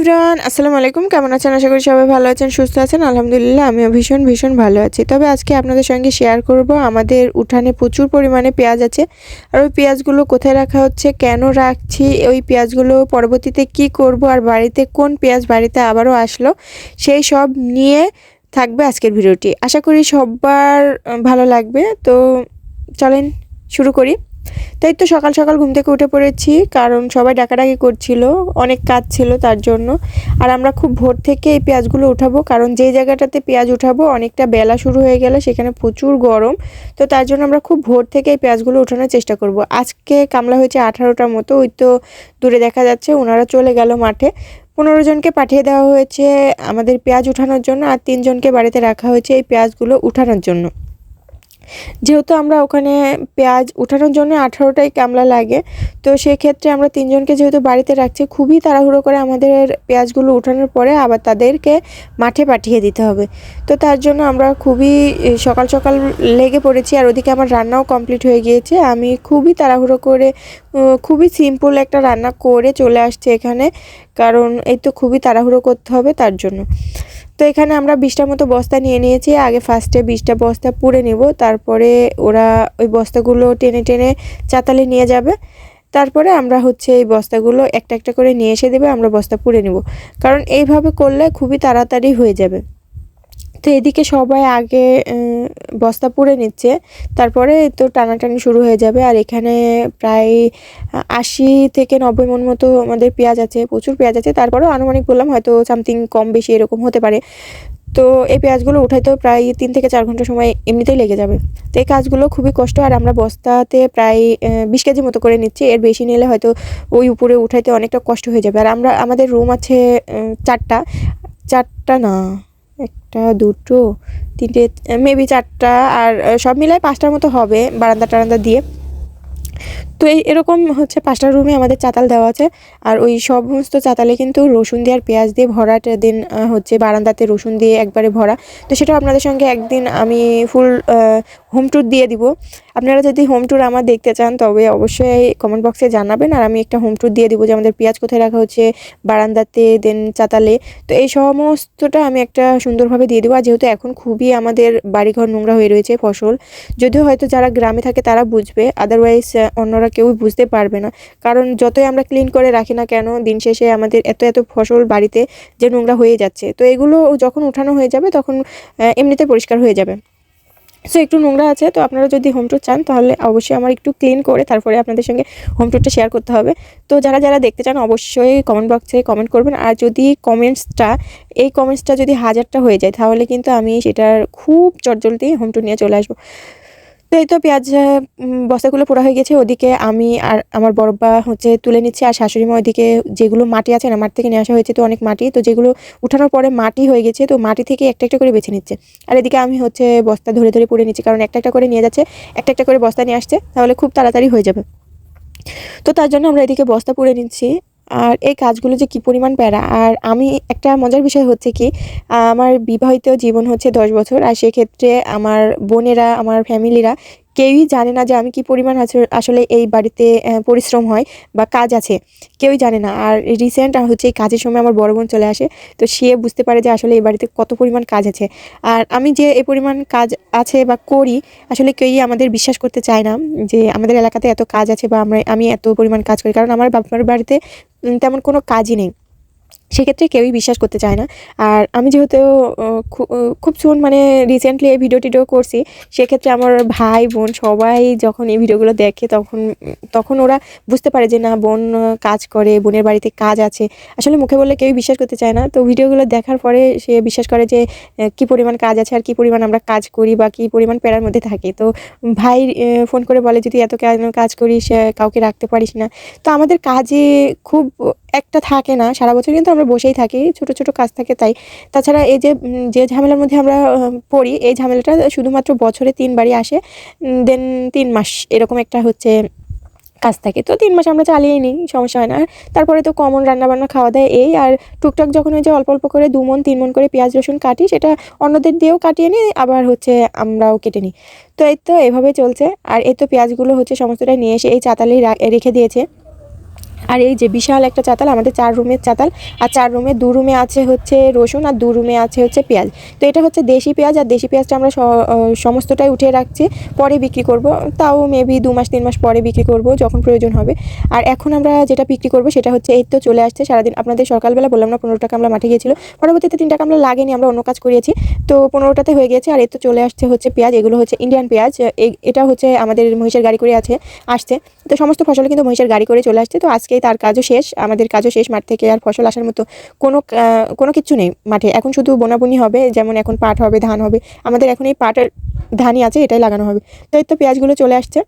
Everyone আসসালামু আলাইকুম। কেমন আছেন? আশা করি সবাই ভালো আছেন সুস্থ আছেন। আলহামদুলিল্লাহ আমিও ভীষণ ভীষণ ভালো আছি। তবে আজকে আপনাদের সঙ্গে শেয়ার করব আমাদের উঠানে প্রচুর পরিমাণে পেঁয়াজ আছে। আর ওই পেঁয়াজগুলো কোথায় রাখা হচ্ছে কেন রাখছি ওই পেঁয়াজগুলো পরবর্তীতে কি করব আর বাড়িতে কোন পেঁয়াজ বাড়িতে আবারও আসলো সেই সব নিয়ে থাকবে আজকের ভিডিওটি। আশা করি আহ, ভালো লাগবে। তো চলেন শুরু করি। তাই তো সকাল সকাল ঘুম থেকে উঠে পড়েছি, কারণ সবাই ডাকাডাকি করছিল, অনেক কাজ ছিল তার জন্য। আর আমরা খুব ভোর থেকে এই পেঁয়াজগুলো উঠাবো, কারণ যেই জায়গাটাতে পেঁয়াজ উঠাবো অনেকটা বেলা শুরু হয়ে গেলে সেখানে প্রচুর গরম। তো তার জন্য আমরা খুব ভোর থেকে এই পেঁয়াজগুলো উঠানোর চেষ্টা করব। আজকে কামলা হয়েছে আঠারোটার মতো, ওই তো দূরে দেখা যাচ্ছে, ওনারা চলে গেল মাঠে। পনেরো জনকে পাঠিয়ে দেওয়া হয়েছে আমাদের পেঁয়াজ উঠানোর জন্য, আর তিনজনকে বাড়িতে রাখা হয়েছে এই পেঁয়াজগুলো উঠানোর জন্য। যেহেতু আমরা ওখানে পেঁয়াজ উঠানোর জন্য আঠারোটাই কামলা লাগে, তো সেক্ষেত্রে আমরা তিনজনকে যেহেতু বাড়িতে রাখছি, খুবই তাড়াহুড়ো করে আমাদের পেঁয়াজগুলো উঠানোর পরে আবার তাদেরকে মাঠে পাঠিয়ে দিতে হবে। তো তার জন্য আমরা খুবই সকাল সকাল লেগে পড়েছি আর ওদিকে আমার রান্নাও কমপ্লিট হয়ে গিয়েছে। আমি খুবই তাড়াহুড়ো করে খুবই সিম্পল একটা রান্না করে চলে আসছে এখানে। কারণ এই তো খুবই তাড়াহুড়ো করতে হবে তার জন্য। তো এখানে আমরা বিশটার মতো বস্তা নিয়ে নিয়েছি, আগে ফার্স্টে বিশটা বস্তা পুড়ে নেব, তারপরে ওরা ওই বস্তাগুলো টেনে টেনে চাতালে নিয়ে যাবে। তারপরে আমরা হচ্ছে এই বস্তাগুলো একটা একটা করে নিয়ে এসে দেবে, আমরা বস্তা পুড়ে নেব। কারণ এইভাবে করলে খুবই তাড়াতাড়ি হয়ে যাবে। তো এদিকে সবাই আগে বস্তা পুড়ে নিচ্ছে। তারপরে তো টানাটানি শুরু হয়ে যাবে। আর এখানে প্রায় আশি থেকে নব্বই মন মতো আমাদের পেঁয়াজ আছে, প্রচুর পেঁয়াজ আছে। তারপরেও আনুমানিক বললাম হয়তো সামথিং কম বেশি এরকম হতে পারে। তো এই পেঁয়াজগুলো উঠাইতেও প্রায় তিন থেকে চার ঘণ্টা সময় এমনিতেই লেগে যাবে। তো এই কাজগুলো খুবই কষ্ট। আর আমরা বস্তাতে প্রায় বিশ কেজি মতো করে নিচ্ছি। এর বেশি নিলে হয়তো ওই উপরে উঠাইতে অনেকটা কষ্ট হয়ে যাবে। আর আমরা, আমাদের রুম আছে চারটা। চারটা না। একটা দুটো তিনটে মেবি চারটা আর সব মিলায় পাঁচটার মতো হবে বারান্দা টারান্দা দিয়ে। তো এই এরকম হচ্ছে পাঁচটা রুমে আমাদের চাতাল দেওয়া আছে। আর ওই সমস্ত চাতালে কিন্তু রসুন দিয়ে আর পেঁয়াজ দিয়ে ভরাটা দিন হচ্ছে বারান্দাতে রসুন দিয়ে একবারে ভরা। তো সেটাও আপনাদের সঙ্গে একদিন আমি ফুল হোম ট্যুর দিয়ে দিব। আপনারা যদি হোম ট্যুর আমার দেখতে চান, তবে অবশ্যই কমেন্ট বক্সে জানাবেন। আর আমি একটা হোম ট্যুর দিয়ে দিব যে আমাদের পেঁয়াজ কোথায় রাখা হচ্ছে বারান্দাতে, দেন চাতালে। তো এই সমস্তটা আমি একটা সুন্দরভাবে দিয়ে দেবো। আর যেহেতু এখন খুবই আমাদের বাড়িঘর নোংরা হয়ে রয়েছে ফসল, যদিও হয়তো যারা গ্রামে থাকে তারা বুঝবে। আদারওয়াইজ অন্যরা কেউই বুঝতে পারবে না। কারণ যতই আমরা ক্লিন করে রাখি না কেন, দিন শেষে আমাদের এত এত ফসল বাড়িতে যে নোংরা হয়ে যাচ্ছে। তো এগুলো যখন উঠানো হয়ে যাবে, তখন এমনিতে পরিষ্কার হয়ে যাবে। সো একটু নোংরা আছে, তো আপনারা যদি হোম ট্যুর চান, তাহলে অবশ্যই আমার একটু ক্লিন করে তারপরে আপনাদের সঙ্গে হোম ট্যুরটা শেয়ার করতে হবে। তো যারা যারা দেখতে চান, অবশ্যই কমেন্ট বক্সে কমেন্ট করবেন। আর যদি কমেন্টসটা এই কমেন্টসটা যদি হাজারটা হয়ে যায়, তাহলে কিন্তু আমি সেটার খুব চটজলদি হোম ট্যুর নিয়ে চলে আসব। তো এই তো পেঁয়াজ বস্তাগুলো পোড়া হয়ে গেছে। ওদিকে আমি আর আমার বড়বা হচ্ছে তুলে নিচ্ছে, আর শাশুড়ি মা ওইদিকে যেগুলো মাটি আছে না, মাটি থেকে নিয়ে আসা হয়েছে তো অনেক মাটি। তো যেগুলো উঠানোর পরে মাটি হয়ে গেছে, তো মাটি থেকে একটা একটা করে বেছে নিচ্ছে। আর এদিকে আমি হচ্ছে বস্তা ধরে ধরে পুড়ে নিচ্ছি, কারণ একটা একটা করে নিয়ে যাচ্ছে, একটা একটা করে বস্তা নিয়ে আসছে, তাহলে খুব তাড়াতাড়ি হয়ে যাবে। তো তার জন্য আমরা এদিকে বস্তা পুড়ে নিচ্ছি। আর এই কাজগুলো যে কি পরিমাণ প্যারা। আর আমি একটা মজার বিষয় হচ্ছে কি, আমার বিবাহিত জীবন হচ্ছে দশ বছর, আর সেক্ষেত্রে আমার বোনেরা, আমার ফ্যামিলিরা কেউই জানে না যে আমি কি পরিমাণ আসলে এই বাড়িতে পরিশ্রম হয় বা কাজ আছে। কেউই জানে না। আর রিসেন্ট হচ্ছে এই কাজের সময় আমার বড় বোন চলে আসে, তো সে বুঝতে পারে যে আসলে এই বাড়িতে কত পরিমাণ কাজ আছে। আর আমি যে এই পরিমাণ কাজ আছে বা করি, আসলে কেউই আমাদের বিশ্বাস করতে চায় না যে আমাদের এলাকাতে এত কাজ আছে বা আমরা, আমি এত পরিমাণ কাজ করি। কারণ আমার বাবার বাড়িতে তেমন কোনো কাজই নেই। সেক্ষেত্রে কেউই বিশ্বাস করতে চায় না। আর আমি যেহেতু খুব শুন মানে রিসেন্টলি এই ভিডিও টিডিও করছি, সেক্ষেত্রে আমার ভাই, বোন সবাই যখন এই ভিডিওগুলো দেখে তখন তখন ওরা বুঝতে পারে যে না, বোন কাজ করে, বোনের বাড়িতে কাজ আছে। আসলে মুখে বললে কেউই বিশ্বাস করতে চায় না। তো ভিডিওগুলো দেখার পরে সে বিশ্বাস করে যে কী পরিমাণ কাজ আছে আর কী পরিমাণ আমরা কাজ করি বা কী পরিমাণ প্যারার মধ্যে থাকি। তো ভাই ফোন করে বলে, যদি এত কাজ করিস কাউকে রাখতে পারিস না। তো আমাদের কাজে খুব একটা থাকে না, সারা বছর কিন্তু আমরা বসেই থাকি, ছোট ছোট কাজ থাকে তাই। তাছাড়া এই যে যে ঝামেলার মধ্যে আমরা পড়ি, এই ঝামেলাটা শুধুমাত্র বছরে তিনবারই আসে দেন তিন মাস এরকম একটা হচ্ছে কাজ থাকে। তো তিন মাস আমরা চালিয়ে নিই, সমস্যা হয় না। তারপরে তো কমন রান্নাবান্না, খাওয়া দাওয়া, এই আর টুকটাক যখন ওই যে অল্প অল্প করে দু মন, তিন মন করে পেঁয়াজ, রসুন কাটি, সেটা অন্যদের দিয়েও কাটিয়ে নিই, আবার হচ্ছে আমরাও কেটে নিই। তো এই তো এভাবে চলছে, আর এই তো পেঁয়াজগুলো হচ্ছে সমস্তটাই নিয়ে এসে এই চাতালেই রেখে দিয়েছে। আর এই যে বিশাল একটা চাতাল, আমাদের চার রুমের চাতাল, আর চার রুমে দু রুমে আছে হচ্ছে রসুন আর দু রুমে আছে হচ্ছে পেঁয়াজ। তো এটা হচ্ছে দেশি পেঁয়াজ, আর দেশি পেঁয়াজটা আমরা সমস্তটাই উঠিয়ে রাখছি, পরে বিক্রি করব। তাও মেবি দু মাস, তিন মাস পরে বিক্রি করব যখন প্রয়োজন হবে। আর এখন আমরা যেটা বিক্রি করব সেটা হচ্ছে, এই তো চলে আসছে সারাদিন। আপনাদের সকালবেলা বললাম না, পনেরো টাকা আমরা মাঠে গিয়েছিল। পরবর্তীতে তিন টাকা আমরা লাগেনি, আমরা অন্য কাজ করিয়েছি। তো পনেরোটাতে হয়ে গেছে আর এই তো চলে আসছে হচ্ছে পেঁয়াজ, এগুলো হচ্ছে ইন্ডিয়ান পেঁয়াজ। এটা হচ্ছে আমাদের মহিষের গাড়ি করে আছে, আসছে। তো সমস্ত ফসল কিন্তু মহিষের গাড়ি করে চলে আসছে। তো আজকেই তার কাজও শেষ, আমাদের কাজও শেষ, মাঠ থেকে আর ফসল আসার মতো কোনো কোনো কিছু নেই মাঠে। এখন শুধু বোনাবুনি হবে, যেমন এখন পাট হবে, ধান হবে, আমাদের এখন এই পাটের ধানই আছে, এটাই লাগানো হবে। তাই তো পেঁয়াজগুলো চলে আসছে।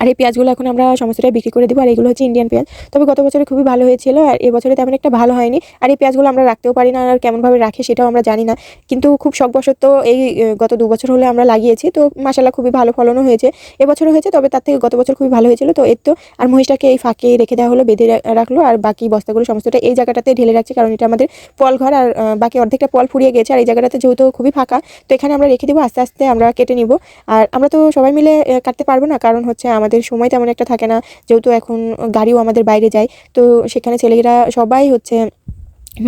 আর এই পেঁয়াজগুলো এখন আমরা সমস্তটাই বিক্রি করে দেবো, আর এগুলো হচ্ছে ইন্ডিয়ান পেঁয়াজ। তবে গত বছরে খুবই ভালো হয়েছিল, আর এবছরে তেমন একটা ভালো হয়নি। আর এই পেঁয়াজগুলো আমরা রাখতেও পারি না, আর কেমনভাবে রাখে সেটাও আমরা জানি না। কিন্তু খুব শখবশত এই গত দু বছর হলে আমরা লাগিয়েছি, তো মাসাল্লাহ খুবই ভালো ফলনও হয়েছে। এবছরও হয়েছে, তবে তার থেকে গত বছর খুবই ভালো হয়েছিল, তো এর তো, আর মহিষটাকে এই ফাঁকে রেখে দেওয়া হলো, বেঁধে রাখল, আর বাকি বস্তাগুলো সমস্তটা এই জায়গাটাতে ঢেলে রাখছে, কারণ এটা আমাদের পল ঘর, আর বাকি অর্ধেকটা পল ফুরিয়ে গেছে, আর এই জায়গাটাতে যেহেতু খুবই ফাঁকা, তো এখানে আমরা রেখে দেবো, আস্তে আস্তে আমরা কেটে নিব। আর আমরা তো সবাই মিলে কাটতে পারব না, কারণ হচ্ছে আমাদের সময় তেমন একটা থাকে না। যেহেতু এখন গাড়িও আমাদের বাইরে যায়, তো সেখানে ছেলেরা সবাই হচ্ছে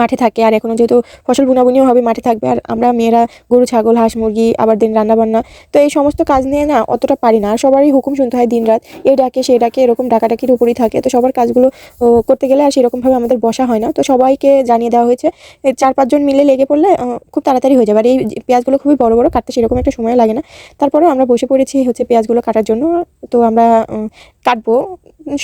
মাঠে থাকে। আর এখনও যেহেতু ফসল বুনাবুনিও হবে, মাঠে থাকবে। আর আমরা মেয়েরা গরু, ছাগল, হাঁস, মুরগি, আবার দিন রান্নাবান্না। তো এই সমস্ত কাজ নিয়ে না অতটা পারি না। আর সবারই হুকুম শুনতে হয় দিনরাত এই ডাকে সেই ডাকে, এরকম ডাকাডাকির উপরই থাকে। তো সবার কাজগুলো করতে গেলে আর সেরকমভাবে আমাদের বসা হয় না। তো সবাইকে জানিয়ে দেওয়া হয়েছে চার পাঁচজন মিলে লেগে পড়লে খুব তাড়াতাড়ি হয়ে যাবে। আর এই পেঁয়াজগুলো খুবই বড় বড়, কাটতে সেরকম একটা সময় লাগে না। তারপরেও আমরা বসে পড়েছি হচ্ছে পেঁয়াজগুলো কাটার জন্য। তো আমরা কাটবো।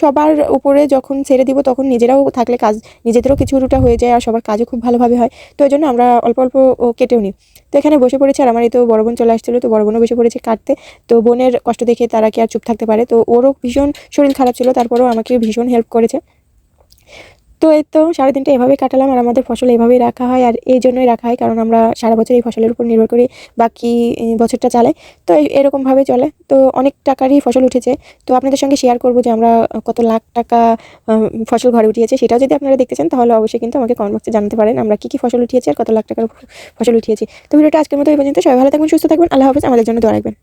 সবার উপরে যখন ছেড়ে দিব, তখন নিজেরাও থাকলে কাজ, নিজেদেরও কিছু রুটা হয়ে যায় আর সবার কাজও খুব ভালোভাবে হয়। তো ওই জন্য আমরা অল্প অল্প কেটেও নিই। তো এখানে বসে পড়েছে আর আমার এই তো বড় বোন চলে আসছিল, তো বড় বোনও বসে পড়েছে কাটতে। তো বোনের কষ্ট দেখে তারা কি আর চুপ থাকতে পারে? তো ওরও ভীষণ শরীর খারাপ ছিল, তারপরেও আমাকে ভীষণ হেল্প করেছে। তো এই তো সারাদিনটা এভাবেই কাটালাম আর আমাদের ফসল এভাবেই রাখা হয় আর এই জন্যই রাখা হয় কারণ আমরা সারা বছর এই ফসলের উপর নির্ভর করে বাকি বছরটা চালাই তো এরকমভাবে চলে। তো অনেক টাকারই ফসল উঠেছে। তো আপনাদের সঙ্গে শেয়ার করব যে আমরা কত লাখ টাকা ফসল ঘরে উঠিয়েছে। সেটাও যদি আপনারা দেখতে চান তাহলে অবশ্যই কিন্তু আমাকে কমেন্ট বক্সে জানাতে পারেন আমরা কী কী ফসল উঠিয়েছি আর কত লাখ টাকার ফসল উঠিয়েছি। তো ভিডিওটা আজকের মতো এই পর্যন্ত। সবাই ভালো থাকবেন, সুস্থ থাকবেন। আল্লাহ হাফেজ। আমাদের জন্য দোয়া রাখবেন।